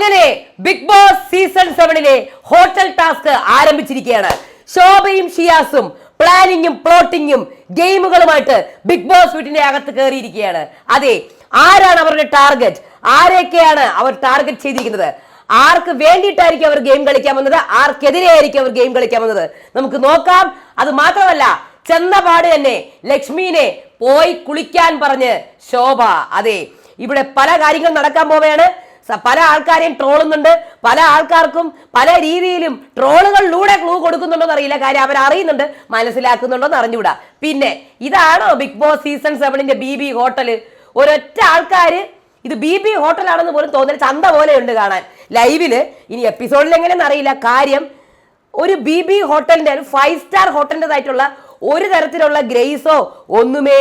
അങ്ങനെ big boss season സെവനിലെ hotel task ആരംഭിച്ചിരിക്കുകയാണ്. ശോഭയും ഷിയാസും പ്ലാനിങ്ങും പ്ലോട്ടിങ്ങും ഗെയിമുകളുമായിട്ട് ബിഗ് ബോസ് വീട്ടിന്റെ അകത്ത് കയറിയിരിക്കുകയാണ്. അതെ ആരാണ് അവരുടെ ടാർഗറ്റ് ആരെയൊക്കെയാണ് അവർ ടാർഗറ്റ് ചെയ്തിരിക്കുന്നത്? ആർക്ക് വേണ്ടിയിട്ടായിരിക്കും അവർ ഗെയിം കളിക്കാൻ വന്നത്? ആർക്കെതിരെയായിരിക്കും അവർ ഗെയിം കളിക്കാൻ വന്നത്? നമുക്ക് നോക്കാം. അത് മാത്രമല്ല ചെന്നപാട് തന്നെ ലക്ഷ്മീനെ പോയി കുളിക്കാൻ പറഞ്ഞ് ശോഭ. അതെ ഇവിടെ പല കാര്യങ്ങൾ നടക്കാൻ പോവുകയാണ്. പല ആൾക്കാരെയും ട്രോളുന്നുണ്ട്. പല ആൾക്കാർക്കും പല രീതിയിലും ട്രോളുകളിലൂടെ ക്ലൂ കൊടുക്കുന്നുണ്ടോന്ന് അറിയില്ല. കാര്യം അവർ അറിയുന്നുണ്ട്. മനസ്സിലാക്കുന്നുണ്ടോ എന്ന് അറിഞ്ഞുകൂടാ. പിന്നെ ഇതാണോ ബിഗ് ബോസ് സീസൺ സെവനിന്റെ ബി ബി ഹോട്ടൽ ഒരൊറ്റ ആൾക്കാര് ഇത് ബി ബി ഹോട്ടലാണെന്ന് പോലും തോന്നൽ ചന്ത ഉണ്ട് കാണാൻ. ലൈവിൽ ഇനി എപ്പിസോഡിൽ എങ്ങനെയെന്ന് അറിയില്ല. കാര്യം ഒരു ബി ബി ഹോട്ടലിന്റെ ഒരു ഫൈവ് സ്റ്റാർ ഹോട്ടലിന്റെതായിട്ടുള്ള ഒരു തരത്തിലുള്ള ഗ്രേസോ ഒന്നുമേ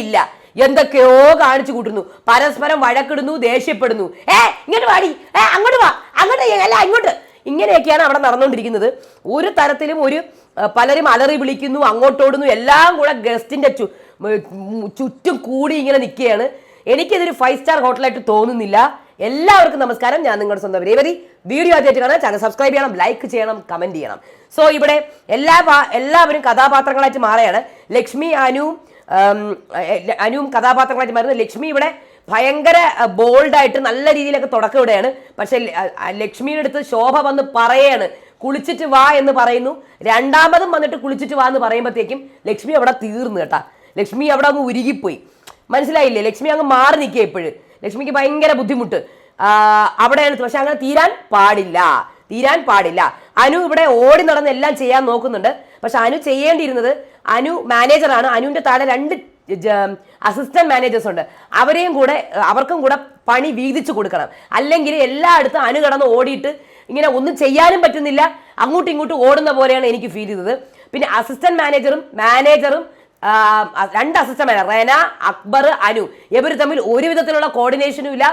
ഇല്ല എന്തൊക്കെയോ കാണിച്ചു കൂട്ടുന്നു. പരസ്പരം വഴക്കിടുന്നു ദേഷ്യപ്പെടുന്നു. ഏ ഇങ്ങോട്ട് വാടി. ഏ അങ്ങോട്ട് വാ. അങ്ങോട്ട് അല്ല ഇങ്ങോട്ട്. ഇങ്ങനെയൊക്കെയാണ് അവിടെ നടന്നുകൊണ്ടിരിക്കുന്നത് ഒരു തരത്തിലും ഒരു പലരും അലറി വിളിക്കുന്നു അങ്ങോട്ടോടുന്നു എല്ലാം കൂടെ ഗസ്റ്റിന്റെ ചു ചുറ്റും കൂടി ഇങ്ങനെ നിൽക്കുകയാണ്. എനിക്കിതൊരു ഫൈവ് സ്റ്റാർ ഹോട്ടലായിട്ട് തോന്നുന്നില്ല. എല്ലാവർക്കും നമസ്കാരം. ഞാൻ നിങ്ങളുടെ സ്വന്തം രേവതി. വീഡിയോ ആദ്യമായിട്ട് കാണാൻ ചാനൽ സബ്സ്ക്രൈബ് ചെയ്യണം ലൈക്ക് ചെയ്യണം കമന്റ് ചെയ്യണം. സോ ഇവിടെ എല്ലാ എല്ലാവരും കഥാപാത്രങ്ങളായിട്ട് മാറുകയാണ്. ലക്ഷ്മി എ- അനുവും കഥാപാത്രങ്ങളായിട്ട് മാറുന്നത് ലക്ഷ്മി ഇവിടെ ഭയങ്കര ബോൾഡായിട്ട് നല്ല രീതിയിലൊക്കെ തുടക്കം ഇവിടെയാണ്. പക്ഷെ ലക്ഷ്മിയുടെ അടുത്ത് ശോഭ വന്ന് പറയാണ് കുളിച്ചിട്ട് വാ എന്ന് പറയുന്നു. രണ്ടാമതും വന്നിട്ട് കുളിച്ചിട്ട് വാ എന്ന് പറയുമ്പോഴത്തേക്കും ലക്ഷ്മി അവിടെ തീർന്നു കേട്ടാ. ലക്ഷ്മി അവിടെ അങ്ങ് ഉരുകിപ്പോയി. മനസ്സിലായില്ലേ? ലക്ഷ്മി അങ്ങ് മാറി നിൽക്കുക ഇപ്പോഴും ലക്ഷ്മിക്ക് ഭയങ്കര ബുദ്ധിമുട്ട്. അവിടെയാണ് പക്ഷെ അങ്ങനെ തീരാൻ പാടില്ല. തീരാൻ പാടില്ല. അനു ഇവിടെ ഓടി നടന്ന് എല്ലാം ചെയ്യാൻ നോക്കുന്നുണ്ട്. പക്ഷെ അനു ചെയ്യേണ്ടിയിരുന്നത് അനു മാനേജറാണ്. അനുവിന്റെ താഴെ രണ്ട് അസിസ്റ്റന്റ് മാനേജേഴ്സ് ഉണ്ട്. അവരെയും കൂടെ അവർക്കും കൂടെ പണി വീതിച്ചു കൊടുക്കണം. അല്ലെങ്കിൽ എല്ലായിടത്തും അനു കടന്ന് ഓടിയിട്ട് ഇങ്ങനെ ഒന്നും ചെയ്യാനും പറ്റുന്നില്ല. അങ്ങോട്ടും ഇങ്ങോട്ടും ഓടുന്ന പോലെയാണ് എനിക്ക് ഫീൽ ചെയ്തത്. പിന്നെ അസിസ്റ്റന്റ് മാനേജറും മാനേജറും രണ്ട് അസിസ്റ്റന്റ് മാനേജർ റെന അക്ബർ അനു ഇവർ തമ്മിൽ ഒരു വിധത്തിലുള്ള കോർഡിനേഷനും ഇല്ല.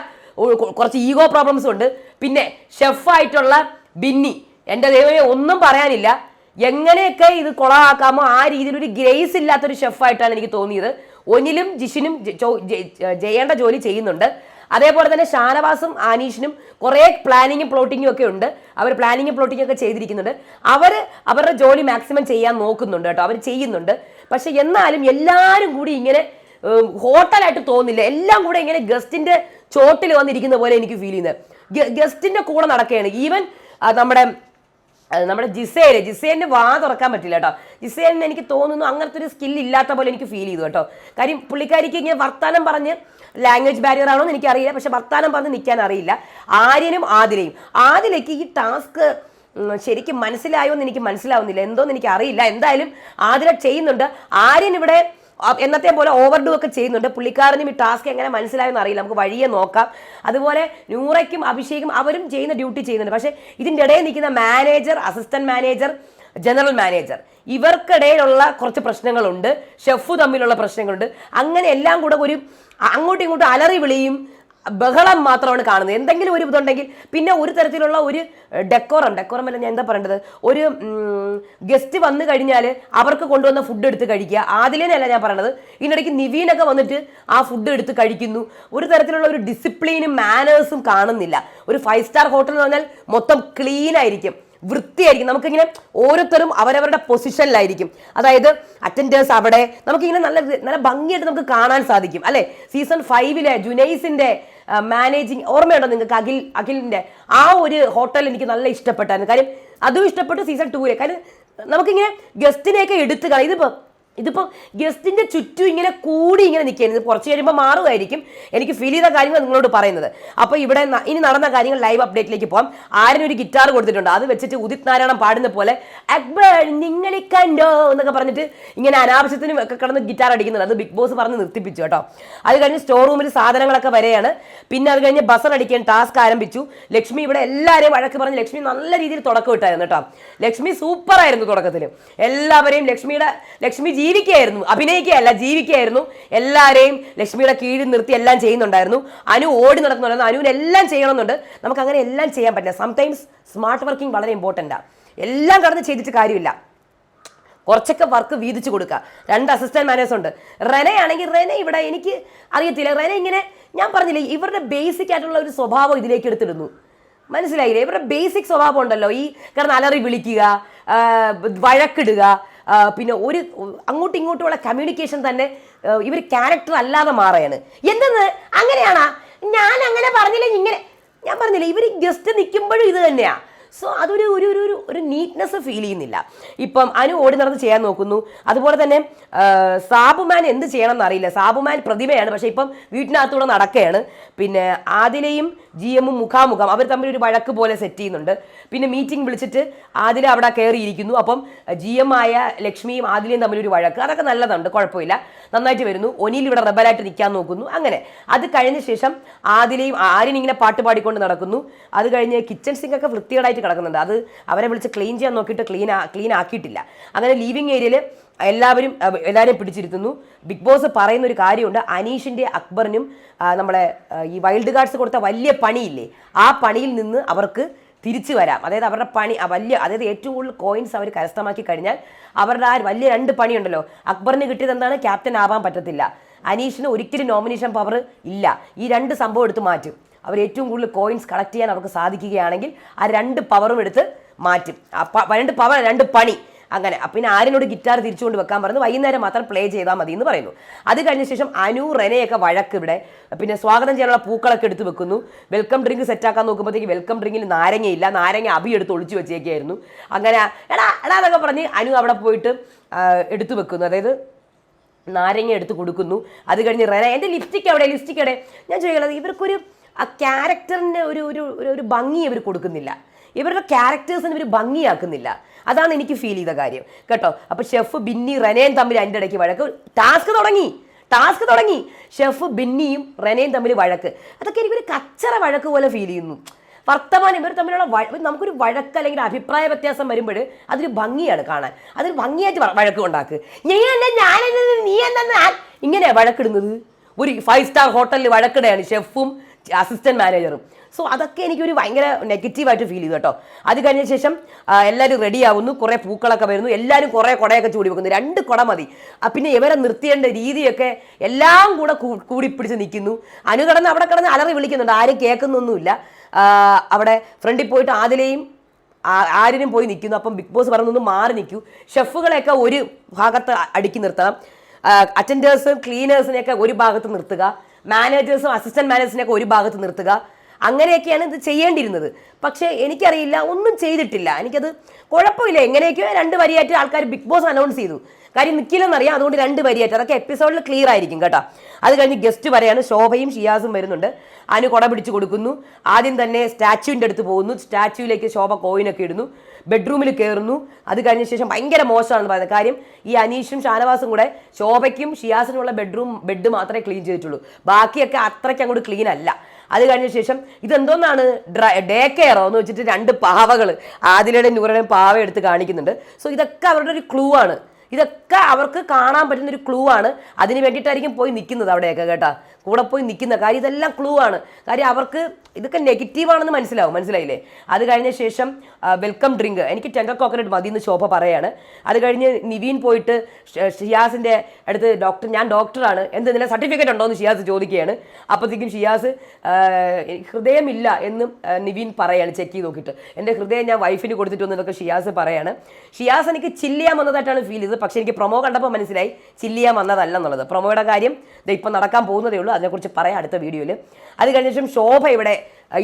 കുറച്ച് ഈഗോ പ്രോബ്ലംസും ഉണ്ട്. പിന്നെ ഷെഫായിട്ടുള്ള ബിന്നി. എന്റെ ദൈവമേ ഒന്നും പറയാനില്ല. എങ്ങനെയൊക്കെ ഇത് കൊളാക്കാമോ ആ രീതിയിൽ ഒരു ഗ്രേസ് ഇല്ലാത്തൊരു ഷെഫായിട്ടാണ് എനിക്ക് തോന്നിയത്. ഒന്നിലും ജിഷിനും ചെയ്യേണ്ട ജോലി ചെയ്യുന്നുണ്ട്. അതേപോലെ തന്നെ ഷാനവാസും ആനീഷിനും കുറേ പ്ലാനിങ്ങും പ്ലോട്ടിങ്ങും ഒക്കെ ഉണ്ട്. അവർ പ്ലാനിങ്ങും പ്ലോട്ടിങ്ങും ഒക്കെ ചെയ്തിരിക്കുന്നുണ്ട്. അവർ അവരുടെ ജോലി മാക്സിമം ചെയ്യാൻ നോക്കുന്നുണ്ട് കേട്ടോ. അവർ ചെയ്യുന്നുണ്ട്. പക്ഷെ എന്നാലും എല്ലാവരും കൂടി ഇങ്ങനെ ഹോട്ടലായിട്ട് തോന്നില്ല. എല്ലാം കൂടെ ഇങ്ങനെ ഗസ്റ്റിന്റെ ചോട്ടിൽ വന്നിരിക്കുന്ന പോലെ എനിക്ക് ഫീൽ ചെയ്യുന്നത്. ഗസ്റ്റിന്റെ കൂടെ നടക്കുകയാണ്. ഈവൻ നമ്മുടെ നമ്മുടെ ജിസേൽ ജിസേലിന് വാ തുറക്കാൻ പറ്റില്ല കേട്ടോ. ജിസേലിന് എനിക്ക് തോന്നുന്നു അങ്ങനത്തെ ഒരു സ്കിൽ ഇല്ലാത്ത പോലെ എനിക്ക് ഫീൽ ചെയ്തു കേട്ടോ. കാര്യം പുള്ളിക്കാരിക്ക് ഇങ്ങനെ വർത്താനം പറഞ്ഞ് ലാംഗ്വേജ് ബാരിയർ ആണോ എന്ന് എനിക്കറിയില്ല. പക്ഷെ വർത്താനം പറഞ്ഞ് നിൽക്കാൻ അറിയില്ല. ആര്യനും ആതിരയും ആതിലേക്ക് ഈ ടാസ്ക് ശരിക്കും മനസ്സിലായോ എന്ന് എനിക്ക് മനസ്സിലാവുന്നില്ല. എന്തോന്ന് എനിക്ക് അറിയില്ല എന്തായാലും ആതിര ചെയ്യുന്നുണ്ട്. ആര്യൻ ഇവിടെ എന്നത്തെ പോലെ ഓവർഡു ഒക്കെ ചെയ്യുന്നുണ്ട്. പുള്ളിക്കാരനും ഈ ടാസ്ക് എങ്ങനെ മനസ്സിലായെന്ന് അറിയില്ല. നമുക്ക് വഴിയെ നോക്കാം. അതുപോലെ നൂറയ്ക്കും അഭിഷേകും അവരും ചെയ്യുന്ന ഡ്യൂട്ടി ചെയ്യുന്നുണ്ട്. പക്ഷേ ഇതിന്റെ ഇടയിൽ നിൽക്കുന്ന manager assistant manager general manager ഇവർക്കിടയിലുള്ള കുറച്ച് പ്രശ്നങ്ങളുണ്ട്. ഷെഫ് തമ്മിലുള്ള പ്രശ്നങ്ങളുണ്ട്. അങ്ങനെ എല്ലാം കൂടെ ഒരു അങ്ങോട്ടും ഇങ്ങോട്ടും അലറി വിളിയും ബഹളം മാത്രമാണ് കാണുന്നത്. എന്തെങ്കിലും ഒരു ഇതുണ്ടെങ്കിൽ പിന്നെ ഒരു തരത്തിലുള്ള ഒരു ഡെക്കോറം ഡെക്കോറം അല്ല ഞാൻ എന്താ പറയേണ്ടത്? ഒരു ഗസ്റ്റ് വന്നു കഴിഞ്ഞാൽ അവർക്ക് കൊണ്ടുവന്ന ഫുഡ് എടുത്ത് കഴിക്കുക. ആദിലേനല്ല ഞാൻ പറയണത്. ഇതിനിടയ്ക്ക് നിവീനൊക്കെ വന്നിട്ട് ആ ഫുഡ് എടുത്ത് കഴിക്കുന്നു. ഒരു തരത്തിലുള്ള ഒരു ഡിസിപ്ലിനും മാനേഴ്സും കാണുന്നില്ല. ഒരു ഫൈവ് സ്റ്റാർ ഹോട്ടൽ എന്ന് പറഞ്ഞാൽ മൊത്തം ക്ലീൻ ആയിരിക്കും. വൃത്തിയായിരിക്കും. നമുക്കിങ്ങനെ ഓരോരുത്തരും അവരവരുടെ പൊസിഷനിലായിരിക്കും അതായത് അറ്റൻഡേഴ്സ് അവിടെ. നമുക്കിങ്ങനെ നല്ല നല്ല ഭംഗിയായിട്ട് നമുക്ക് കാണാൻ സാധിക്കും. അല്ലേ? സീസൺ ഫൈവിലെ ജുനൈസിന്റെ മാനേജിങ് ഓർമ്മയുണ്ടോ നിങ്ങൾക്ക് അഖിൽ അഖിലിന്റെ ആ ഒരു ഹോട്ടൽ എനിക്ക് നല്ല ഇഷ്ടപ്പെട്ടായിരുന്നു. കാര്യം അതും ഇഷ്ടപ്പെട്ടു സീസൺ ടൂവിലെ കാര്യം നമുക്കിങ്ങനെ ഗസ്റ്റിനെയൊക്കെ എടുത്ത് കളയും ഇതിപ്പോ ഇതിപ്പം ഗസ്റ്റിന്റെ ചുറ്റും ഇങ്ങനെ കൂടി ഇങ്ങനെ നിൽക്കുകയാണ്. ഇത് കുറച്ച് കഴിയുമ്പോൾ മാറുമായിരിക്കും. എനിക്ക് ഫീൽ ചെയ്ത കാര്യങ്ങൾ നിങ്ങളോട് പറയുന്നത്. അപ്പോൾ ഇവിടെ ഇനി നടന്ന കാര്യങ്ങൾ ലൈവ് അപ്ഡേറ്റിലേക്ക് പോകാം ആരും ഒരു ഗിറ്റാർ കൊടുത്തിട്ടുണ്ട്. അത് വെച്ചിട്ട് ഉദിത് നാരായണം പാടുന്ന പോലെ അക്ബർ നിങ്ങളെ കണ്ടോ എന്നൊക്കെ പറഞ്ഞിട്ട് ഇങ്ങനെ അനാവശ്യത്തിനും ഒക്കെ കിടന്ന് ഗിറ്റാർ അടിക്കുന്നുണ്ട്. അത് ബിഗ് ബോസ് പറഞ്ഞ് നിർത്തിപ്പിച്ചു കേട്ടോ. അത് കഴിഞ്ഞ് സ്റ്റോർ റൂമിൽ സാധനങ്ങളൊക്കെ വരെയാണ്. പിന്നെ അത് കഴിഞ്ഞ് ബസർ അടിക്കാൻ ടാസ്ക് ആരംഭിച്ചു. ലക്ഷ്മി ഇവിടെ എല്ലാവരെയും വഴക്ക് പറഞ്ഞ് ലക്ഷ്മി നല്ല രീതിയിൽ തുടക്കം ഇട്ടായിരുന്നു കേട്ടോ. ലക്ഷ്മി സൂപ്പറായിരുന്നു തുടക്കത്തിൽ എല്ലാവരെയും ലക്ഷ്മിയുടെ ലക്ഷ്മി ജീവിക്കുകയായിരുന്നു. അഭിനയിക്കുകയല്ല ജീവിക്കുകയായിരുന്നു. എല്ലാവരെയും ലക്ഷ്മിയുടെ കീഴിൽ നിർത്തി എല്ലാം ചെയ്യുന്നുണ്ടായിരുന്നു. അനു ഓടി നടക്കുന്നുണ്ടായിരുന്നു അനുവിന് എല്ലാം ചെയ്യണമെന്നുണ്ട്. നമുക്ക് അങ്ങനെ എല്ലാം ചെയ്യാൻ പറ്റില്ല. സംടൈംസ് സ്മാർട്ട് വർക്കിംഗ് വളരെ ഇമ്പോർട്ടന്റ് എല്ലാം കടന്ന് ചെയ്തിട്ട് കാര്യമില്ല. കുറച്ചൊക്കെ വർക്ക് വീതിച്ചു കൊടുക്കുക. രണ്ട് അസിസ്റ്റന്റ് മാനേജേഴ്സ് ഉണ്ട്. റെനെ ആണെങ്കിൽ റെന ഇവിടെ എനിക്ക് അറിയത്തില്ല. റെന ഇങ്ങനെ ഞാൻ പറഞ്ഞില്ലേ ഇവരുടെ ബേസിക് ആയിട്ടുള്ള ഒരു സ്വഭാവം ഇതിലേക്ക് എടുത്തിടുന്നു. മനസ്സിലായില്ലേ? ഇവരുടെ ബേസിക് സ്വഭാവം ഉണ്ടല്ലോ. ഈ കാരണം അലറി വിളിക്കുക വഴക്കിടുക പിന്നെ ഒരു അങ്ങോട്ടും ഇങ്ങോട്ടുമുള്ള കമ്മ്യൂണിക്കേഷൻ തന്നെ ഇവർ ക്യാരക്ടർ അല്ലാതെ മാറുകയാണ്. എന്തെന്ന്? അങ്ങനെയാണാ. ഞാൻ അങ്ങനെ പറഞ്ഞില്ല ഇങ്ങനെ ഞാൻ പറഞ്ഞില്ല ഇവർ ഗസ്റ്റ് നിൽക്കുമ്പോഴും ഇത് തന്നെയാ. സോ അതൊരു ഒരു ഒരു ഒരു നീറ്റ്നെസ് ഫീൽ ചെയ്യുന്നില്ല. ഇപ്പം അനു ഓടി നടന്ന് ചെയ്യാൻ നോക്കുന്നു. അതുപോലെ തന്നെ സാബുമാൻ എന്ത് ചെയ്യണം എന്നറിയില്ല സാബുമാൻ പ്രതിമയാണ് പക്ഷേ ഇപ്പം വീട്ടിനകത്തൂടെ നടക്കുകയാണ്. പിന്നെ ആദിലയും ജി എമ്മും മുഖാമുഖം അവർ തമ്മിൽ ഒരു വഴക്ക് പോലെ സെറ്റ് ചെയ്യുന്നുണ്ട്. പിന്നെ മീറ്റിംഗ് വിളിച്ചിട്ട് ആദില അവിടെ കയറിയിരിക്കുന്നു. അപ്പം ജി എം ആയ ലക്ഷ്മിയും ആദിലയും തമ്മിൽ ഒരു വഴക്ക്. അതൊക്കെ നല്ലതുണ്ട് കുഴപ്പമില്ല. നന്നായിട്ട് വരുന്നു. ഒനിയിൽ ഇവിടെ റബ്ബലായിട്ട് നിൽക്കാൻ നോക്കുന്നു. അങ്ങനെ അത് കഴിഞ്ഞ ശേഷം ആദിലയും ആര്യൻ ഇങ്ങനെ പാട്ട് പാടിക്കൊണ്ട് നടക്കുന്നു. അത് കഴിഞ്ഞ് കിച്ചൺ സിങ്ക് ഒക്കെ വൃത്തികേടായിട്ട് കിടക്കുന്നുണ്ട്. അത് അവരെ വിളിച്ച് ക്ലീൻ ചെയ്യാൻ നോക്കിയിട്ട് ക്ലീൻ ക്ലീൻ ആക്കിയിട്ടില്ല. അങ്ങനെ ലീവിങ് ഏരിയയിൽ എല്ലാവരും എല്ലാവരെയും പിടിച്ചിരുത്തുന്നു. ബിഗ് ബോസ് പറയുന്ന ഒരു കാര്യമുണ്ട്. അനീഷിന്റെ അക്ബറിനും നമ്മളെ ഈ വൈൽഡ് കാർഡ്സ് കൊടുത്ത വലിയ പണിയില്ലേ? ആ പണിയിൽ നിന്ന് അവർക്ക് തിരിച്ചു വരാം. അതായത് അവരുടെ പണി വലിയ അതായത് ഏറ്റവും കൂടുതൽ കോയിൻസ് അവർ കരസ്ഥമാക്കി കഴിഞ്ഞാൽ അവരുടെ ആ വലിയ രണ്ട് പണിയുണ്ടല്ലോ. അക്ബറിന് കിട്ടിയത് എന്താണ്? ക്യാപ്റ്റൻ ആവാൻ പറ്റത്തില്ല. അനീഷിന് ഒരിക്കലും നോമിനേഷൻ പവർ ഇല്ല. ഈ രണ്ട് സംഭവം എടുത്ത് മാറ്റും. അവർ ഏറ്റവും കൂടുതൽ കോയിൻസ് കളക്ട് ചെയ്യാൻ അവർക്ക് സാധിക്കുകയാണെങ്കിൽ ആ രണ്ട് പവറും എടുത്ത് മാറ്റും. രണ്ട് പവർ രണ്ട് പണി. അങ്ങനെ. പിന്നെ ആരിനോട് ഗിറ്റാർ തിരിച്ചുകൊണ്ട് വെക്കാൻ പറഞ്ഞു. വൈകുന്നേരം മാത്രം പ്ലേ ചെയ്താൽ മതി എന്ന് പറയുന്നു. അത് കഴിഞ്ഞ ശേഷം അനു റെനയൊക്കെ വഴക്ക് ഇവിടെ. പിന്നെ സ്വാഗതം ചെയ്യാനുള്ള പൂക്കളൊക്കെ എടുത്ത് വെക്കുന്നു. വെൽക്കം ഡ്രിങ്ക് സെറ്റാക്കാൻ നോക്കുമ്പോഴത്തേക്ക് വെൽക്കം ഡ്രിങ്കിൽ നാരങ്ങയില്ല നാരങ്ങ അബി എടുത്ത് ഒളിച്ചു വെച്ചേക്കായിരുന്നു. അങ്ങനെ എടാ എടാ എന്നൊക്കെ പറഞ്ഞ് അനു അവിടെ പോയിട്ട് എടുത്തു വെക്കുന്നു. അതായത് നാരങ്ങ എടുത്ത് കൊടുക്കുന്നു. അത് കഴിഞ്ഞ് റെന എന്റെ ലിപ്സ്റ്റിക് എവിടെ? ലിപ്സ്റ്റിക് എവിടെ? ഞാൻ ചോദിക്കുന്നത് ഇവർക്കൊരു ആ ക്യാരക്ടറിന്റെ ഒരു ഒരു- ഒരു ഭംഗി ഇവർ കൊടുക്കുന്നില്ല. ഇവരുടെ ക്യാരക്ടേഴ്സിന് ഇവർ ഭംഗിയാക്കുന്നില്ല. അതാണ് എനിക്ക് ഫീൽ ചെയ്ത കാര്യം. കേട്ടോ? അപ്പോൾ ഷെഫ് ബിന്നി റനേയും തമ്മിൽ അതിന്റെ ഇടയ്ക്ക് വഴക്ക്. ടാസ്ക് തുടങ്ങി. ടാസ്ക് തുടങ്ങി. ഷെഫ് ബിന്നിയും റെനയും തമ്മിൽ വഴക്ക്. അതൊക്കെ എനിക്കൊരു കച്ചറ വഴക്ക് പോലെ ഫീൽ ചെയ്യുന്നു. വർത്തമാനം ഇവർ തമ്മിലുള്ള നമുക്കൊരു വഴക്ക് അല്ലെങ്കിൽ അഭിപ്രായ വ്യത്യാസം വരുമ്പോൾ അതൊരു ഭംഗിയാണ് കാണാൻ. അതൊരു ഭംഗിയായിട്ട് വഴക്ക് ഉണ്ടാക്ക്. നീ എന്താ ഞാൻ എന്താ നീ എന്താ ഇങ്ങനെ വഴക്കിടുന്നത്? ഒരു ഫൈവ് സ്റ്റാർ ഹോട്ടലിൽ വഴക്കിടുകയാണ് ഷെഫും അസിസ്റ്റന്റ് മാനേജറും സോ അതൊക്കെ എനിക്കൊരു ഭയങ്കര നെഗറ്റീവായിട്ട് ഫീൽ ചെയ്തു കേട്ടോ. അത് കഴിഞ്ഞ ശേഷം എല്ലാവരും റെഡി ആവുന്നു. കുറേ പൂക്കളൊക്കെ വരുന്നു. എല്ലാവരും കുറേ കുടയൊക്കെ ചൂടി വെക്കുന്നു. രണ്ട് കുട മതി. പിന്നെ ഇവരെ നിർത്തിയേണ്ട രീതിയൊക്കെ എല്ലാം കൂടെ കൂടി പിടിച്ച് നിൽക്കുന്നു. അനു കിടന്ന് അവിടെ കിടന്ന് അലറി വിളിക്കുന്നുണ്ട്. ആരും കേൾക്കുന്നൊന്നുമില്ല. അവിടെ ഫ്രണ്ടിൽ പോയിട്ട് ആദിലെയും ആരിനും പോയി നിൽക്കുന്നു. അപ്പം ബിഗ് ബോസ് പറഞ്ഞൊന്ന് മാറി നിൽക്കൂ. ഷെഫുകളെയൊക്കെ ഒരു ഭാഗത്ത് അടുക്കി നിർത്തണം. അറ്റൻഡേഴ്സും ക്ലീനേഴ്സിനെയൊക്കെ ഒരു ഭാഗത്ത് നിർത്തുക. മാനേജേഴ്സും അസിസ്റ്റന്റ് മാനേജേഴ്സിനെയൊക്കെ ഒരു ഭാഗത്ത് നിർത്തുക. അങ്ങനെയൊക്കെയാണ് ഇത് ചെയ്യേണ്ടിയിരുന്നത്. പക്ഷേ എനിക്കറിയില്ല ഒന്നും ചെയ്തിട്ടില്ല. എനിക്കത് കുഴപ്പമില്ല. എങ്ങനെയൊക്കെയോ രണ്ട് വരിയായിട്ട് ആൾക്കാർ ബിഗ് ബോസ് അനൗൺസ് ചെയ്തു. കാര്യം നിൽക്കില്ലെന്നറിയാം അതുകൊണ്ട് രണ്ട് വരിയായിട്ട്. അതൊക്കെ എപ്പിസോഡിൽ ക്ലിയർ ആയിരിക്കും കേട്ടോ. അത് കഴിഞ്ഞ് ഗസ്റ്റ് പറയാണ് ശോഭയും ഷിയാസും വരുന്നുണ്ട്. അനു കുട പിടിച്ചു കൊടുക്കുന്നു. ആദ്യം തന്നെ സ്റ്റാച്യുവിന്റെ അടുത്ത് പോകുന്നു. സ്റ്റാച്യുവിലേക്ക് ശോഭ കോയിനൊക്കെ ഇടുന്നു. ബെഡ്റൂമിൽ കയറുന്നു അത് കഴിഞ്ഞ ശേഷം ഭയങ്കര മോശമാണെന്ന് പറയുന്നത്. കാര്യം ഈ അനീഷും ഷാനവാസും കൂടെ ശോഭയ്ക്കും ഷിയാസിനുമുള്ള ബെഡ്റൂം ബെഡ് മാത്രമേ ക്ലീൻ ചെയ്തിട്ടുള്ളൂ. ബാക്കിയൊക്കെ അത്രയ്ക്ക് അങ്ങോട്ട് ക്ലീൻ അല്ല. അത് കഴിഞ്ഞ ശേഷം ഇതെന്തോന്നാണ്? ഡേ കെയറോ എന്ന് വെച്ചിട്ട് രണ്ട് പാവകൾ ആദിലയുടെയും നൂറയുടെയും പാവ എടുത്ത് കാണിക്കുന്നുണ്ട്. സോ ഇതൊക്കെ അവരുടെ ഒരു ക്ലൂ ആണ്. ഇതൊക്കെ അവർക്ക് കാണാൻ പറ്റുന്ന ഒരു ക്ലൂ ആണ്. അതിന് വേണ്ടിയിട്ടായിരിക്കും പോയി നിൽക്കുന്നത് അവിടെയൊക്കെ കേട്ടാ. കൂടെ പോയി നിൽക്കുന്ന കാര്യം ഇതെല്ലാം ക്ലൂ ആണ്. കാര്യം അവർക്ക് ഇതൊക്കെ നെഗറ്റീവാണെന്ന് മനസ്സിലാവും. മനസ്സിലായില്ലേ? അത് കഴിഞ്ഞ ശേഷം വെൽക്കം ഡ്രിങ്ക് എനിക്ക് ടെങ്ക കോക്കനട്ട് മതി എന്ന് ശോഭ പറയാണ്. അത് കഴിഞ്ഞ് നിവീൻ പോയിട്ട് ഷിയാസിന്റെ അടുത്ത് ഡോക്ടർ ഞാൻ ഡോക്ടറാണ് എന്ത് നില സർട്ടിഫിക്കറ്റ് ഉണ്ടോ എന്ന് ഷിയാസ് ചോദിക്കുകയാണ്. അപ്പോഴത്തേക്കും ഷിയാസ് ഹൃദയമില്ല എന്നും നിവീൻ പറയാണ്. ചെക്ക് ചെയ്ത് നോക്കിയിട്ട്. എന്റെ ഹൃദയം ഞാൻ വൈഫിന് കൊടുത്തിട്ടുണ്ടെന്നൊക്കെ ഷിയാസ് പറയാണ്. ഷിയാസ് എനിക്ക് ചില്ല് ചെയ്യാൻ വന്നതായിട്ടാണ് ഫീൽ ചെയ്തത്. പക്ഷേ എനിക്ക് പ്രൊമോ കണ്ടപ്പോൾ മനസ്സിലായി ചില്ലിയാൻ ചെയ്യാൻ വന്നതല്ല എന്നുള്ളത് പ്രൊമോയുടെ കാര്യം ഇത് ഇപ്പം നടക്കാൻ പോകുന്നതേ ഉള്ളൂ. അതിനെക്കുറിച്ച് പറയാം അടുത്ത വീഡിയോയിൽ അത് കഴിഞ്ഞ ശേഷം ശോഭ ഇവിടെ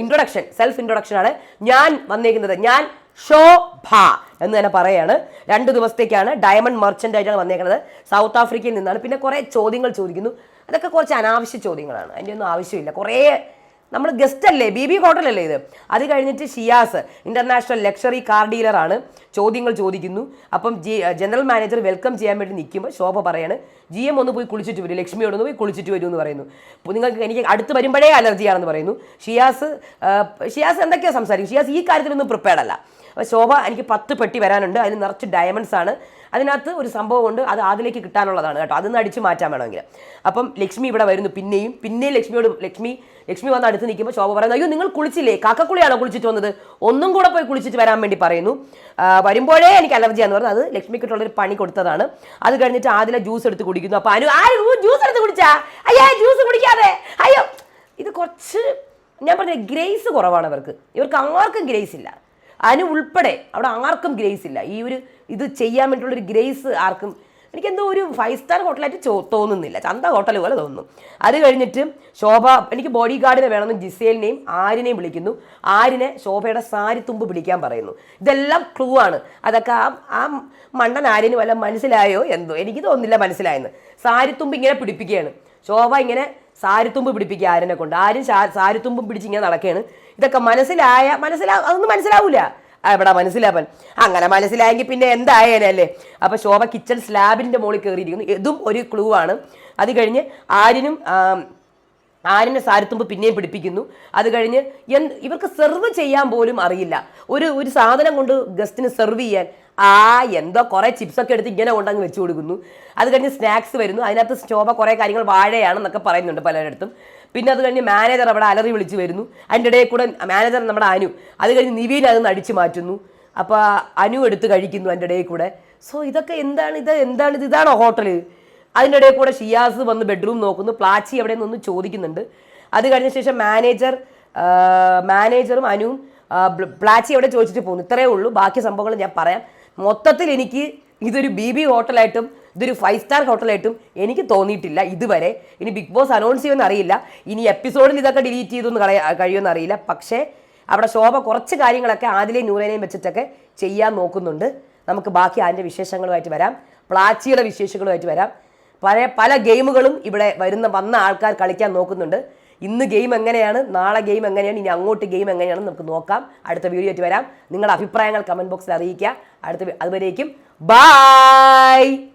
ഇൻട്രൊഡക്ഷൻ സെൽഫ് ഇൻട്രൊഡക്ഷൻ ആണ്. ഞാൻ വന്നേക്കുന്നത് ഞാൻ ശോഭ എന്ന് തന്നെ പറയാണ്. രണ്ട് ദിവസത്തേക്കാണ് ഡയമണ്ട് മെർച്ചന്റ് ആയിട്ടാണ് വന്നേക്കുന്നത്. സൗത്ത് ആഫ്രിക്കയിൽ നിന്നാണ്. പിന്നെ കുറേ ചോദ്യങ്ങൾ ചോദിക്കുന്നു. അതൊക്കെ കുറച്ച് അനാവശ്യ ചോദ്യങ്ങളാണ്. അതിന്റെ ഒന്നും ആവശ്യമില്ല. കുറേ നമ്മൾ ഗസ്റ്റ് അല്ലേ? ബി ബി ഹോട്ടലല്ലേ ഇത്? അത് കഴിഞ്ഞിട്ട് ഷിയാസ് ഇന്റർനാഷണൽ ലക്ഷറി കാർ ഡീലറാണ് ചോദ്യങ്ങൾ ചോദിക്കുന്നു. അപ്പം ജി ജനറൽ മാനേജർ വെൽക്കം ചെയ്യാൻ വേണ്ടി നിൽക്കുമ്പോൾ ശോഭ പറയാണ് ജി എം ഒന്ന് പോയി കുളിച്ചിട്ട് വരും ലക്ഷ്മിയോടൊന്ന് പോയി കുളിച്ചിട്ട് വരും എന്ന് പറയുന്നു. അപ്പോൾ നിങ്ങൾക്ക് എനിക്ക് അടുത്ത് വരുമ്പോഴേ അലർജിയാണെന്ന് പറയുന്നു. ഷിയാസ് ഷിയാസ് എന്തൊക്കെയാണ് സംസാരിക്കും ഷിയാസ് ഈ കാര്യത്തിലൊന്നും പ്രിപ്പയർഡ് അല്ല. അപ്പോൾ ശോഭ എനിക്ക് പത്ത് പെട്ടി വരാനുണ്ട്. അതിന് നിറച്ച് ഡയമണ്ട്സ് ആണ്. അതിനകത്ത് ഒരു സംഭവമുണ്ട് അത് അതിലേക്ക് കിട്ടാനുള്ളതാണ് കേട്ടോ. അതൊന്ന് അടിച്ച് മാറ്റാൻ വേണമെങ്കിൽ. അപ്പം ലക്ഷ്മി ഇവിടെ വരുന്നു പിന്നെയും പിന്നെയും ലക്ഷ്മിയോടും ലക്ഷ്മി ലക്ഷ്മി വന്ന് അടുത്ത് നിൽക്കുമ്പോൾ ശോഭ പറയുന്നു അയ്യോ നിങ്ങൾ കുളിച്ചില്ലേ? കാക്കക്കുളിയാണോ കുളിച്ചിട്ട് വന്നത്? ഒന്നും കൂടെ പോയി കുളിച്ചിട്ട് വരാൻ വേണ്ടി പറയുന്നു. വരുമ്പോഴേ എനിക്ക് അലർജി അലർജിയാന്ന് പറഞ്ഞു അത് ലക്ഷ്മിക്കിട്ടുള്ളൊരു പണി കൊടുത്തതാണ്. അത് കഴിഞ്ഞിട്ട് ആദ്യം ജ്യൂസ് എടുത്ത് കുടിക്കുന്നു. അപ്പോൾ അനു ആ ജ്യൂസ് എടുത്ത് കുടിച്ചാ? അയ്യോ ജ്യൂസ് കുടിക്കാതെ. അയ്യോ ഇത് കുറച്ച് ഞാൻ പറഞ്ഞ ഗ്രേസ് കുറവാണ് അവർക്ക്. ഇവർക്ക് ആർക്കും ഗ്രേസ് ഇല്ല. അനു ഉൾപ്പെടെ അവിടെ ആർക്കും ഗ്രേസ് ഇല്ല. ഈ ഒരു ഇത് ചെയ്യാൻ വേണ്ടിയിട്ടുള്ള ഒരു ഗ്രേസ് ആർക്കും എനിക്കെന്തോ ഒരു ഫൈവ് സ്റ്റാർ ഹോട്ടലായിട്ട് തോന്നുന്നില്ല. ചന്ത ഹോട്ടൽ പോലെ തോന്നുന്നു. അത് കഴിഞ്ഞിട്ട് ശോഭ എനിക്ക് ബോഡി ഗാർഡിനെ വേണമെന്ന് ജിസേലിനെയും ആരിനെയും വിളിക്കുന്നു. ആരിനെ ശോഭയുടെ സാരി തുമ്പ് പിടിക്കാൻ പറയുന്നു. ഇതെല്ലാം ക്ലൂ ആണ്. അതൊക്കെ ആ ആ മണ്ണൻ ആര്യന് വല്ല മനസ്സിലായോ എന്തോ? എനിക്ക് തോന്നുന്നില്ല മനസ്സിലായെന്ന്. സാരി തുമ്പ് ഇങ്ങനെ പിടിപ്പിക്കുകയാണ്. ശോഭ ഇങ്ങനെ സാരിത്തുമ്പ് പിടിപ്പിക്കുക ആരനെ കൊണ്ട്. ആരും സാരിത്തുമ്പും പിടിച്ച് ഇങ്ങനെ നടക്കുകയാണ്. ഇതൊക്കെ മനസ്സിലായ മനസ്സിലാ അതൊന്നും മനസ്സിലാവൂല. എവിടെ മനസ്സിലാവൻ? അങ്ങനെ മനസ്സിലായെങ്കിൽ പിന്നെ എന്തായേനല്ലേ അപ്പൊ ശോഭ കിച്ചൺ സ്ലാബിന്റെ മുകളിൽ കയറിയിരിക്കുന്നു ഇതും ഒരു ക്ലൂ ആണ്. അത് കഴിഞ്ഞ് ആര്യനും ആം, ആര്യനെ സാരത്തുമ്പ് പിന്നെയും പിടിപ്പിക്കുന്നു. അത് കഴിഞ്ഞ് എന്ത് ഇവർക്ക് സെർവ് ചെയ്യാൻ പോലും അറിയില്ല. ഒരു ഒരു സാധനം കൊണ്ട് ഗസ്റ്റിന് സെർവ് ചെയ്യാൻ ആ എന്തോ കുറേ ചിപ്സൊക്കെ എടുത്ത് ഇങ്ങനെ കൊണ്ടങ്ങ് വെച്ച് കൊടുക്കുന്നു. അത് കഴിഞ്ഞ് സ്നാക്സ് വരുന്നു. അതിനകത്ത് ശോഭ കുറേ കാര്യങ്ങൾ വാഴയാണെന്നൊക്കെ പറയുന്നുണ്ട് പലരിടത്തും. പിന്നെ അത് കഴിഞ്ഞ് മാനേജർ അവിടെ അലറി വിളിച്ച് വരുന്നു. അതിന്റെ ഇടയിൽ കൂടെ മാനേജർ നമ്മുടെ അനു. അത് കഴിഞ്ഞ് നിവീൻ അതൊന്ന് അടിച്ചു മാറ്റുന്നു. അപ്പോൾ അനു എടുത്ത് കഴിക്കുന്നു അതിന്റെ ഇടയിൽ കൂടെ. സോ ഇതൊക്കെ എന്താണ് ഇത്? എന്താണ് ഇത്? ഇതാണോ ഹോട്ടൽ അതിന്റെ ഇടയിൽ കൂടെ ഷിയാസ് വന്ന് ബെഡ്റൂം നോക്കുന്നു. പ്ലാച്ചി അവിടെ നിന്ന് ചോദിക്കുന്നുണ്ട്. അത് കഴിഞ്ഞ ശേഷം മാനേജർ മാനേജറും അനുവും പ്ലാച്ചി അവിടെ ചോദിച്ചിട്ട് പോകുന്നു. ഇത്രയേ ഉള്ളൂ. ബാക്കി സംഭവങ്ങൾ ഞാൻ പറയാം. മൊത്തത്തിൽ എനിക്ക് ഇതൊരു ബി ബി ഹോട്ടലായിട്ടും ഇതൊരു ഫൈവ് സ്റ്റാർ ഹോട്ടലായിട്ടും എനിക്ക് തോന്നിയിട്ടില്ല ഇതുവരെ. ഇനി ബിഗ് ബോസ് അനൗൺസ് ചെയ്യുമെന്ന് അറിയില്ല. ഇനി എപ്പിസോഡിൽ ഇതൊക്കെ ഡിലീറ്റ് ചെയ്തൊന്നും കഴിയുമെന്ന് അറിയില്ല. പക്ഷേ അവിടെ ശോഭ കുറച്ച് കാര്യങ്ങളൊക്കെ ആദ്യം നൂറേനെയും വെച്ചിട്ടൊക്കെ ചെയ്യാൻ നോക്കുന്നുണ്ട്. നമുക്ക് ബാക്കി അതിന്റെ വിശേഷങ്ങളുമായിട്ട് വരാം. പ്ലാച്ചിയുടെ വിശേഷങ്ങളുമായിട്ട് വരാം. പല പല ഗെയിമുകളും ഇവിടെ വരുന്ന വന്ന ആൾക്കാർ കളിക്കാൻ നോക്കുന്നുണ്ട്. ഇന്ന് ഗെയിം എങ്ങനെയാണ്? നാളെ ഗെയിം എങ്ങനെയാണ്? ഇനി അങ്ങോട്ട് ഗെയിം എങ്ങനെയാണെന്ന് നമുക്ക് നോക്കാം. അടുത്ത വീഡിയോ ആയിട്ട് വരാം. നിങ്ങളുടെ അഭിപ്രായങ്ങൾ കമന്റ് ബോക്സിൽ അറിയിക്കുക. അടുത്ത അതുവരേക്കും. ബായ്